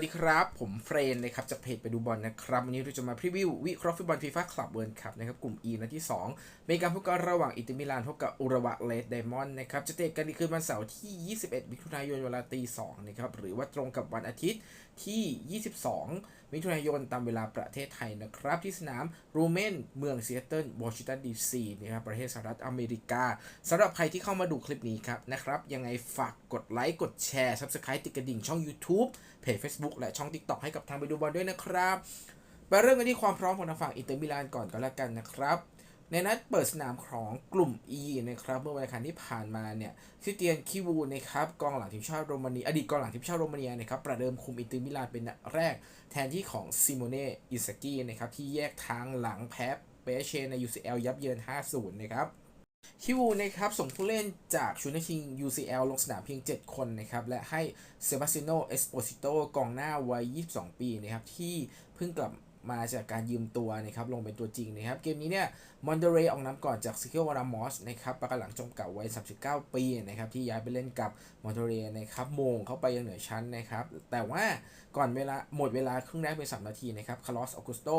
สวัสดีครับ ผมเฟรนนะครับจากเพจไปดูบอลนะครับ วันนี้เราจะมาพรีวิว วิเคราะห์ฟุตบอลฟีฟ่าคลับเวิร์คัพนะครับ กลุ่ม E นัดที่2มีการพบกันระหว่างอิตามิลานพบกับอุระวะเลดไดมอนด์นะครับ จะเตะกันในคืนวันเสาร์ที่ 21 มิถุนายนเวลาตี2นะครับ หรือว่าตรงกับวันอาทิตย์ที่ 22 มิถุนายนตามเวลาประเทศไทยนะครับ ที่สนามรูเมนเมืองซีแอตเทิลวอชิงตันดีซีนะครับประเทศสหรัฐอเมริกาสำหรับใครที่เข้ามาดูคลิปนี้ครับนะครับยังไงฝากกดไลค์กดแชร์ซับสไครต์ติดกระดิ่งช่อง YouTube เพจ Facebook และช่อง TikTok ให้กับทางไปดูบอลด้วยนะครับไปเริ่มกันที่ความพร้อมของทางฝั่งอินเตอร์มิลานก่อนก็แล้วกันนะครับ ในนัดเปิดสนามของกลุ่ม E นะครับเมื่อวันอังคารที่ผ่านมาเนี่ยคริสเตียนคิวูนะครับกองหลังทีมชาติโรมาเนียอดีตกองหลังทีมชาติโรมาเนียนะครับประเดิมคุมอินเตอร์มิลานเป็นนัดแรก แทนที่ของซิโมเน่อิสกี้นะครับที่แยกทางหลังแพ้เปเชใน UCL ยับเยิน 5-0 นะครับคิวูนะครับส่งผู้เล่นจากชูนชิง UCL ลงสนามเพียง 7 คนนะครับและให้เซบาสติโนเอสโปซิโตกองหน้าวัย 22 ปีนะครับที่เพิ่งกลับ มาจากการยืมตัวนะครับลงเป็นตัวจริงนะครับ เกมนี้เนี่ยมอนเดเรย์ออกน้ำก่อนจากซิเคิลวารามอสนะครับประกันหลังจมเก่าไวัย39 ปีนะครับที่ย้ายไปเล่นกับมอนเดเรย์นะครับโมงเข้าไปยังเหนือชั้นนะครับ แต่ว่าก่อนเวลาหมดเวลาครึ่งแรกเป็น3นาทีนะครับคาร์ลอสออกุสโต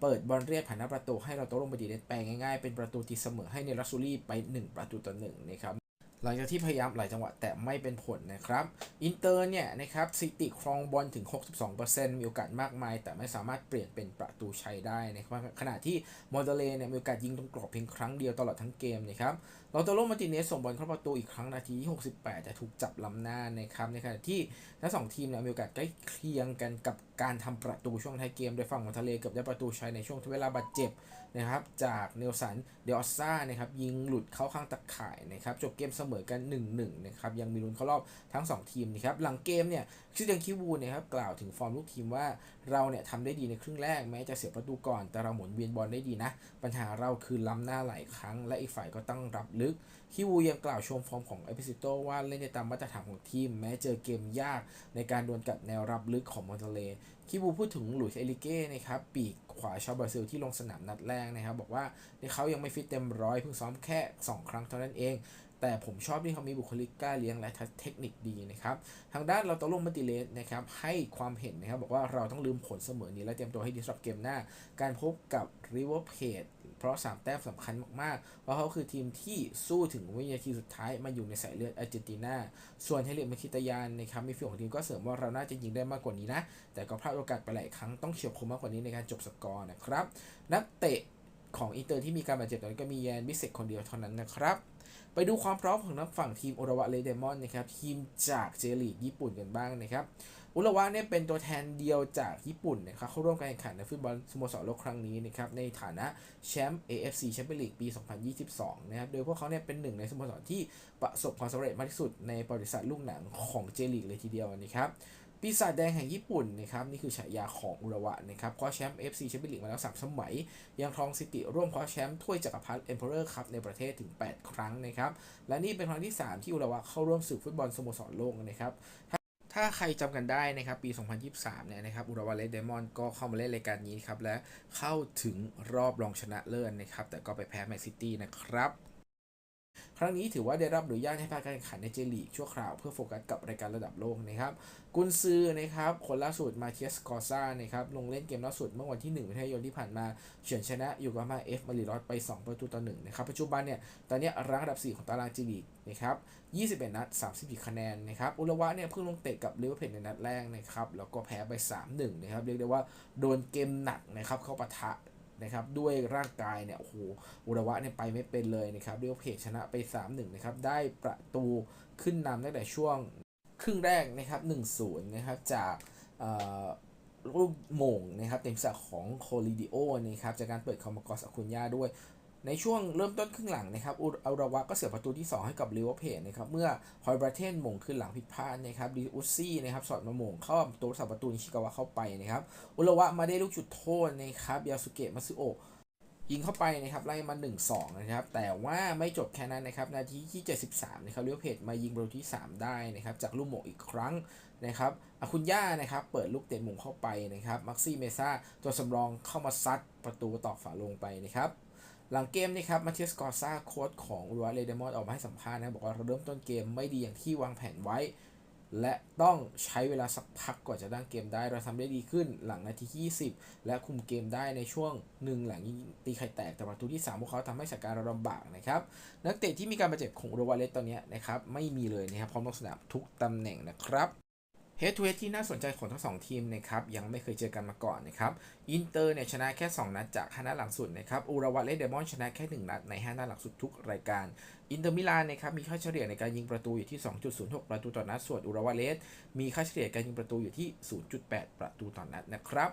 เปิดบอลเรียบผ่านหน้าประตูให้เราโตลงไปดีเน็ตแปลงง่ายๆ เป็นประตูตีเสมอให้เนรัสซูรี่ไป 1 ประตูต่อหนึ่งนะครับ หลังจากที่พยายามหลายจังหวะแต่ไม่เป็นผลนะครับ อินเตอร์เนี่ยนะครับสถิติครองบอลถึง 62%มีโอกาสมากมาย แต่ไม่สามารถเปลี่ยนเป็นประตูชัยได้นะครับขณะที่มอนเตเลเนี่ยมีโอกาสยิงตรงกรอบเพียงครั้งเดียวตลอดทั้งเกมนะครับ ลอโตโรมาติเนสส่งบอลเข้าประตูอีกครั้งนาทีที่ 68 แต่ถูกจับล้ำหน้านะครับในขณะที่ทั้งสองทีมเนี่ยมีโอกาสใกล้เคียงกันกับการทำประตูช่วงท้ายเกม โดยฝั่งมอนเดเลเกือบได้ประตูชัยในช่วงเวลาบาดเจ็บนะครับจากเนลสันเดออสซ่านะครับยิงหลุดเข้าข้างตะข่ายนะครับจบเกมเสมอกัน 1-1นะครับยังมีลุ้นเข้ารอบทั้ง 2 ทีมนะครับหลังเกมเนี่ยชิดังคิวูนะครับกล่าวถึงฟอร์มลูกทีมว่าเราเนี่ยทำได้ดีในครึ่งแรกแม้จะเสียประตูก่อนแต่เราหมุนเวียนบอลได้ดีนะปัญหาเราคือล้ำหน้าหลายครั้ง และอีกฝ่ายก็ต้องรับลึก คิวูยังกล่าวชมฟอร์มของเอพิซิโตว่าเล่นในตามมาตรฐานของทีม แม้เจอเกมยากในการดวลกับแนวรับลึกของมอนเตเลคิบูพูดถึงหลุยส์เอลิเก้นะครับปีกขวาชาวบราซิลที่ลงสนามนัดแรกนะครับ บอกว่าเขายังไม่ฟิตเต็มร้อยเพิ่งซ้อมแค่ 2 ครั้งเท่านั้นเอง แต่ผมชอบที่เขามีบุคลิกกล้าเลี้ยงและเทคนิคดีนะครับ ทางด้านเราตอลงมัติเลสนะครับให้ความเห็นนะครับ บอกว่าเราต้องลืมผลเสมอนี้และเตรียมตัวให้ดีสำหรับเกมหน้า การพบกับริเวอร์เพจเพราะ 3 แต้มสำคัญมากๆ เพราะเขาคือทีมที่สู้ถึงวินาทีสุดท้ายมาอยู่ในสายเลือดอาร์เจนตินา ส่วนเฮลิมคิตยานนะครับมีฟิลของทีมก็เสริมว่าเราน่าจะยิงได้มากกว่านี้นะ แต่ก็พลาดโอกาสไปหลายครั้งต้องเฉียบคมมากกว่านี้ในการจบสกอร์นะครับ นักเตะของอินเตอร์ที่มีการบาดเจ็บตอนนี้ก็มีแยนบิเซกคนเดียวเท่านั้นนะครับ ไปดูความพร้อมของนักฝั่งทีมโอราวะเลเดมอนนะครับทีมจากเจลีกญี่ปุ่นกันบ้างนะครับอุระวะเนี่ยเป็นตัวแทนเดียวจากญี่ปุ่นนะครับเข้าร่วมการแข่งขันในฟุตบอลสโมสรโลกครั้งนี้นะครับในฐานะแชมป์ AFC แชมเปี้ยนลีกปี 2022 นะครับโดยพวกเขาเนี่ยเป็นหนึ่งในสโมสรที่ประสบความสำเร็จมากที่สุดในประวัติศาสตร์ลูกหนังของเจลีกเลยทีเดียวนะครับ ปีศาจแดงแห่งญี่ปุ่นนะครับนี่คือฉายาของอุระวะนะครับคว้าแชมป์ FC แชมเปี้ยนลีกมาแล้ว 3 สมัย ยังครองสิติร่วมคว้าแชมป์ถ้วยจักรพรรดิ Emperor Cup ในประเทศถึง 8 ครั้งนะครับ และนี่เป็นครั้งที่ 3 ที่อุระวะเข้าร่วมศึกฟุตบอลสโมสรโลกนะครับถ้าใครจำกันได้นะครับปี 2023 เนี่ยนะครับอุราวาเลเดมอนก็เข้ามาเล่นรายการนี้ครับและเข้าถึงรอบรองชนะเลิศนนะครับแต่ก็ไปแพ้แมนซิตี้นะครับ รั้งนี้ถือว่าได้รับอนุญาตให้พาการแข่งขันในเจลีกชั่วคราวเพื่อโฟกัสกับรายการระดับโลกนะครับกุนซือนะครับคนล่าสุดมาเทียสกอซ่านะครับลงเล่นเกมล่าสุดเมื่อวันที่1มิถุนายนที่ผ่านมาเฉือนชนะอยู่กับมาเอฟมาริรอสไป 2 ประตูต่อ1นะครับปัจจุบันเนี่ยตอนนี้รั้งอันดับ 4 ของตารางเจลีกนะครับ21 นัด 34 คะแนนนะครับอุลวะเนี่ยเพิ่งลงเตะกับลิเวอร์พูลในนัดแรกนะครับแล้วก็แพ้ไป 3-1นะครับเรียกได้ว่าโดนเกมหนักนะครับเข้าปะทะ นะครับด้วยร่างกายเนี่ยโอ้โหอุระวะเนี่ยไปไม่เป็นเลยนะครับเรียเพจชนะไป 3-1นะครับได้ประตูขึ้นนำตั้งแต่ช่วงครึ่งแรกนะครับ1-0นะครับจากลูกโมงนะครับเต็มสักของโคลิดิโอนะครับจากการเปิดคอมกอสอคุญญาด้วย ในช่วงเริ่มต้นครึ่งหลังนะครับอุระวะก็เสียประตูที่ 2 ให้กับลิเวอร์เพจนะครับเมื่อฮอยบราเทนมงขึ้นหลังผิดพลาดนะครับดีอุซี่นะครับสอดมาหมงเข้าตัวสับประตูนิชิกาวะเข้าไปนะครับอุระวะมาได้ลูกจุดโทษนะครับยาสุเกะมาซึโอยิงเข้าไปนะครับไล่มา1-2นะครับแต่ว่าไม่จบแค่นั้นนะครับนาทีที่ 73นะครับลิเวเพจมายิงประตูที่ 3 ได้นะครับจากลูกโมงอีกครั้งนะครับอาคุนย่านะครับเปิดลูกเตะมุมเข้าไปนะครับมักซี่เมซ่าตัวสำรองเข้ามาซัดประตูตอกฝาลงไปนะครับ หลังเกมนะครับมาเทียสกอร์ซ่าโค้ชของอุรุวเลเดมอนออกมาให้สัมภาษณ์นะบอกว่าเราเริ่มต้นเกมไม่ดีอย่างที่วางแผนไว้ และต้องใช้เวลาสักพักกว่าจะตั้งเกมได้เราทำได้ดีขึ้นหลังนาที 20 และคุมเกมได้ในช่วงหนึ่งหลังตีไข่แตกแต่ประตูที่ 3 พวกเขาทำให้สถานการณ์เราลำบากนะครับ นักเตะที่มีการบาดเจ็บของโรวาเลสตอนนี้นะครับไม่มีเลยนะครับพร้อมลงสนามทุกตำแหน่งนะครับ เฮดทูเฮดที่น่าสนใจของทั้งสองทีมนะครับยังไม่เคยเจอกันมาก่อนนะครับอินเตอร์เนี่ยชนะแค่ 2 นัดจาก5นัดหลังสุดนะครับอูราวาเลสเดมอนชนะแค่ 1 นัดใน 5 นัดหลังสุดทุกรายการอินเตอร์มิลานนะครับมีค่าเฉลี่ยในการยิงประตูอยู่ที่ 2.06 ประตูต่อนัดส่วนอูราวาเลสมีค่าเฉลี่ยการยิงประตูอยู่ที่ 0.8 ประตูต่อนัดนะครับ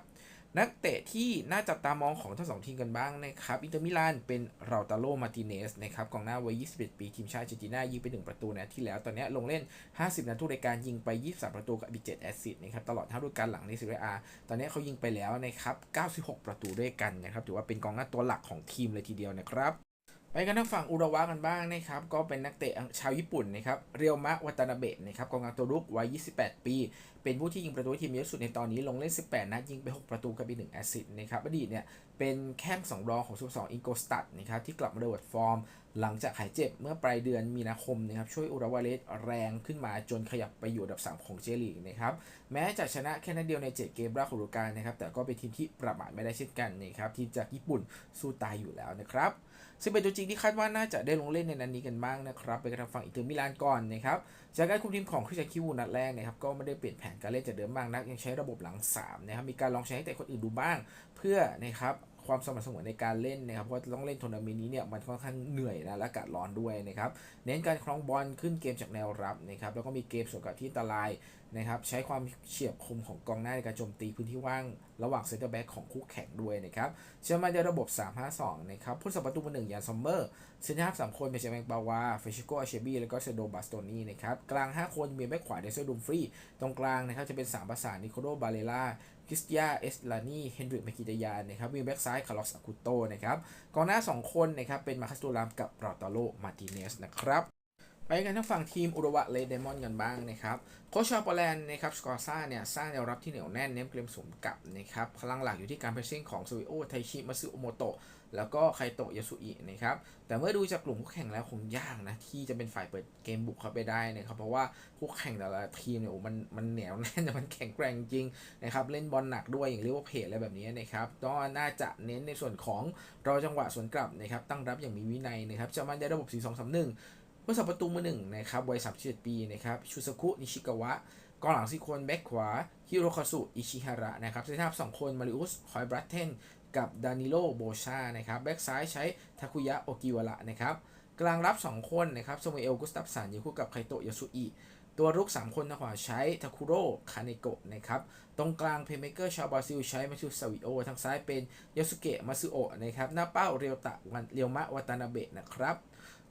นักเตะที่น่าจับตามองของทั้งสองทีมกันบ้างนะครับ อินเตอร์มิลานเป็นราตาโล มาติเนสนะครับกองหน้าวัย 21 ปี ทีมชาติเจนตินายิงไป 1 ประตูนะที่แล้ว ตอนนี้ลงเล่น 50 นาทีรายการยิงไป 23 ประตูกับอีก7แอสซิสต์นะครับตลอด5ฤดูกาลหลังในซีเรียอาตอนนี้เขายิงไปแล้วนะครับ 96 ประตูด้วยกันนะครับถือว่าเป็นกองหน้าตัวหลักของทีมเลยทีเดียวนะครับ ไปกันทางฝั่งอุระวะกันบ้างนะครับ ก็เป็นนักเตะชาวญี่ปุ่นนะครับ เรียวมะวัตนาเบะนะครับกองกลางตัวรุกวัย 28 ปี เป็นผู้ที่ยิงประตูทีมเยอะสุดในตอนนี้ลงเล่น 18 นัดยิงไป 6 ประตูกับอีก1แอสซิสต์นะครับอดีตเนี่ยเป็นแข้งสองรองของสโมสรอินโกสตัดนะครับที่กลับมาเริฟอร์ม หลังจากหายเจ็บเมื่อปลายเดือนมีนาคมนะครับช่วยอุราวาเลสแรงขึ้นมาจนขยับไปอยู่อันดับ 3 ของเจลีกนะครับแม้จะชนะแค่นัดเดียวใน 7 เกมแรกของฤดูกาลนะครับแต่ก็เป็นทีมที่ประมาทไม่ได้เช่นกันนะครับทีมจากญี่ปุ่นสู้ตายอยู่แล้วนะครับ ซึ่งเป็นตัวจริงที่คาดว่าน่าจะได้ลงเล่นในนัดนนี้กันบ้างนะครับไปกันทางฝั่งอินเตอร์มิลานก่อนนะครับจากการคุมทีมของคริสเตียนคิวูนัดแรกนะครับก็ไม่ได้เปลี่ยนแผนการเล่นจากเดิมมากนักยังใช้ระบบหลัง3นะครับมีการลองใช้ให้แต่คนอื่นดูบ้าง เพื่อนะครับ ความสม่ำเสมอในการเล่นนะครับเพราะต้องเล่นทัวร์นาเมนต์นี้เนี่ยมันค่อนข้างเหนื่อยนะและอากาศร้อนด้วยนะครับเน้นการครองบอลขึ้นเกมจากแนวรับนะครับแล้วก็มีเกมสวนกับที่อันตรายนะครับใช้ความเฉียบคมของกองหน้าในการโจมตีพื้นที่ว่างระหว่างเซนเตอร์แบ็กของคู่แข่งด้วยนะครับเชื่อมั่นในระบบ 3-5-2 นะครับผู้สัมประตูมือหนึ่งยานซอมเมอร์เซนเตอร์ฮับสามคนเป็นเจมส์บาวาเฟชิโกอาเชบีแล้วก็เซโดบาสโตนีนะครับกลาง 5 คนมีแบ็กขวาเดซเซอร์ดูมฟรีตรงกลางนะครับจะเป็น3ประสานนิโคโลบาเลล่า คริสติยาเอสลานีเฮนดริกเมกิตยานนะครับวิงแบ็กซ้ายคาร์ลอสอากุโตนะครับกองหน้า 2 คนนะครับเป็นมาคัสตูรามกับรอตาโลมาติเนสนะครับไปกันทางฝั่งทีมอุรวะเลเดมอนกันบ้างนะครับโคชชาวโปแลนด์นะครับสกอร์ซ่าเนี่ยสร้างแนวรับที่เหนียวแน่นเน้นเกมสมกับนะครับพลังหลักอยู่ที่การเพรสซิ่งของซูวิโอไทชิมาซึโอโมโตะ แล้วก็ไคโตะยาสุอินะครับ แต่เมื่อดูจากกลุ่มคู่แข่งแล้วคงยากนะ ที่จะเป็นฝ่ายเปิดเกมบุกเข้าไปได้นะครับ เพราะว่าคู่แข่งแต่ละทีมเนี่ยโอ้มันมันเหนียวแน่นแต่มันแข็งแกร่งจริงนะครับ เล่นบอลหนักด้วยอย่างเรียกว่าเพจอะไรแบบนี้นะครับก็น่าจะเน้นในส่วนของรอจังหวะสวนกลับนะครับ ตั้งรับอย่างมีวินัยนะครับจะมาในระบบ 4 2 3 1ผู้สับประตูมือหนึ่งนะครับวัย37ปีนะครับชูซากุนิชิกาวะกองหลังสี่คนแบ็คขวาฮิโรคาสุอิชิฮาระนะครับเซนทรัพสองคนมาริอุสคอยบรัตเทน กับดานิโลโบชานะครับแบ็กซ้ายใช้ทาคุยะโอกิวระนะครับกลางรับ 2 คนนะครับซามูเอลกุสตับสันยู่คู่กับไคโตะยาสุอิ ตัวรุก 3 คนทางขวาใช้ทาคุโร่คาเนโกะนะครับ ตรงกลางเพย์เมเกอร์ชาวบราซิลใช้มาชูซาวิโอ ทางซ้ายเป็นยาสุเกะมาซึโอะนะครับ หน้าเป้าเรียวตะวันเรียวมะวาตานาเบะนะครับ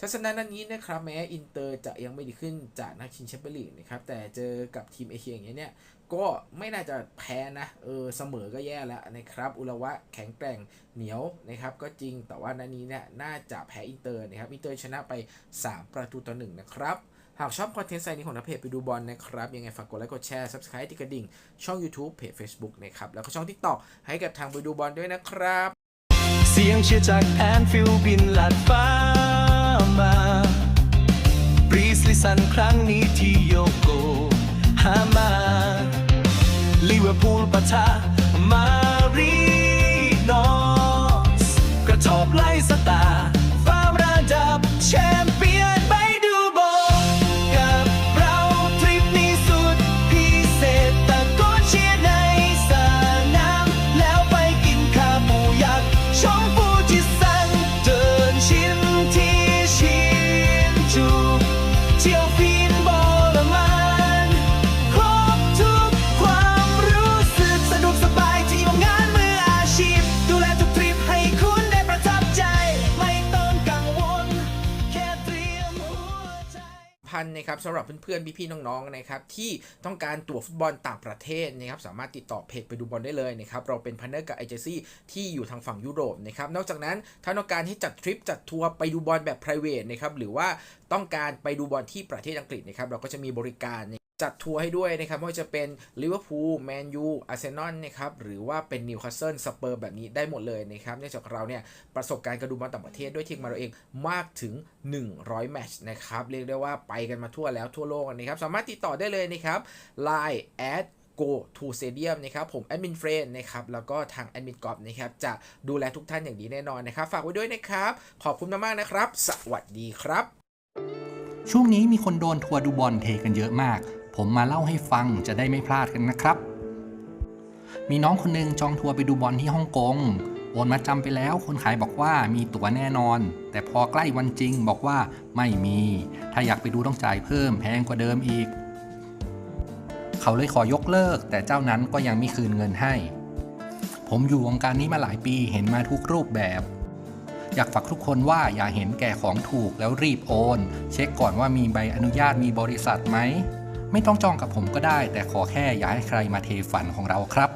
ทัศนะนัดนี้นะครับแม้อินเตอร์จะยังไม่ดีขึ้นจากนักชิงแชมเปี้ยนลีกนะครับ แต่เจอกับทีมเอเชียอย่างเงี้ยเนี่ยก็ไม่น่าจะแพ้นะ เออเสมอก็แย่แล้วนะครับ อุระวะแข็งแกร่งเหนียวนะครับ ก็จริงแต่ว่านัดนี้เนี่ยน่าจะแพ้อินเตอร์นะครับ อินเตอร์ชนะไป 3 ประตูต่อหนึ่งนะครับ หากชอบคอนเทนต์ไซนี้ของนักเพจไปดูบอลนะครับ ยังไงฝากกดไลค์กดแชร์ Subscribe ติดกระดิ่ง ช่อง YouTube เพจ Facebook นะครับ แล้วก็ช่อง TikTok ให้กับทางไปดูบอลด้วยนะครับ เสียงเชียร์จากแอนฟิลบินลัดฟ้ามาบรีสลิสันครั้งนี้ที่โยโกฮามาลิเวอร์พูลปะทะมา นะครับสำหรับเพื่อนๆ พี่ๆ น้องๆ นะครับที่ต้องการตั๋วฟุตบอลต่างประเทศนะครับสามารถติดต่อเพจไปดูบอลได้เลยนะครับเราเป็นพันเนอร์กับเอเจซี่ที่อยู่ทางฝั่งยุโรปนะครับนอกจากนั้นถ้าต้องการให้จัดทริปจัดทัวร์ไปดูบอลแบบ p r i v a t นะครับหรือว่าต้องการไปดูบอลที่ประเทศอังกฤษนะครับเราก็จะมีบริการ จัดทัวร์ให้ด้วยนะครับไม่ว่าจะเป็นลิเวอร์พูลแมนยูอาร์เซนอลนะครับหรือว่าเป็นนิวคาสเซิลสเปอร์แบบนี้ได้หมดเลยนะครับเนื่องจากเราเนี่ยประสบการณ์การดูบอลต่างประเทศด้วยทีมมาเราเองมากถึง 100 แมตช์นะครับเรียกได้ว่าไปกันมาทั่วแล้วทั่วโลกนะครับสามารถติดต่อได้เลยนะครับ Line at go to stadium นะครับผมแอดมินเฟรนนะครับแล้วก็ทางแอดมินกอบนะครับจะดูแลทุกท่านอย่างดีแน่นอนนะครับ ฝากไว้ด้วยนะครับ ขอบคุณมากๆนะครับ สวัสดีครับ ช่วงนี้มีคนโดนทัวร์ดูบอลเทกันเยอะมาก ผมมาเล่าให้ฟังจะได้ไม่พลาดกันนะครับ มีน้องคนหนึงจองทัวร์ไปดูบอลที่ฮ่องกง โอนมาจำไปแล้ว คนขายบอกว่ามีตั๋วแน่นอน แต่พอใกล้วันจริงบอกว่าไม่มี ถ้าอยากไปดูต้องจ่ายเพิ่มแพงกว่าเดิมอีก เขาเลยขอยกเลิก แต่เจ้านั้นก็ยังไม่คืนเงินให้ ผมอยู่วงการนี้มาหลายปีเห็นมาทุกรูปแบบอยากฝากทุกคนว่าอย่าเห็นแก่ของถูกแล้วรีบโอน เช็คก่อนว่ามีใบอนุญาตมีบริษัทไหม ไม่ต้องจองกับผมก็ได้ แต่ขอแค่อย่าให้ใครมาเทฝันของเราครับ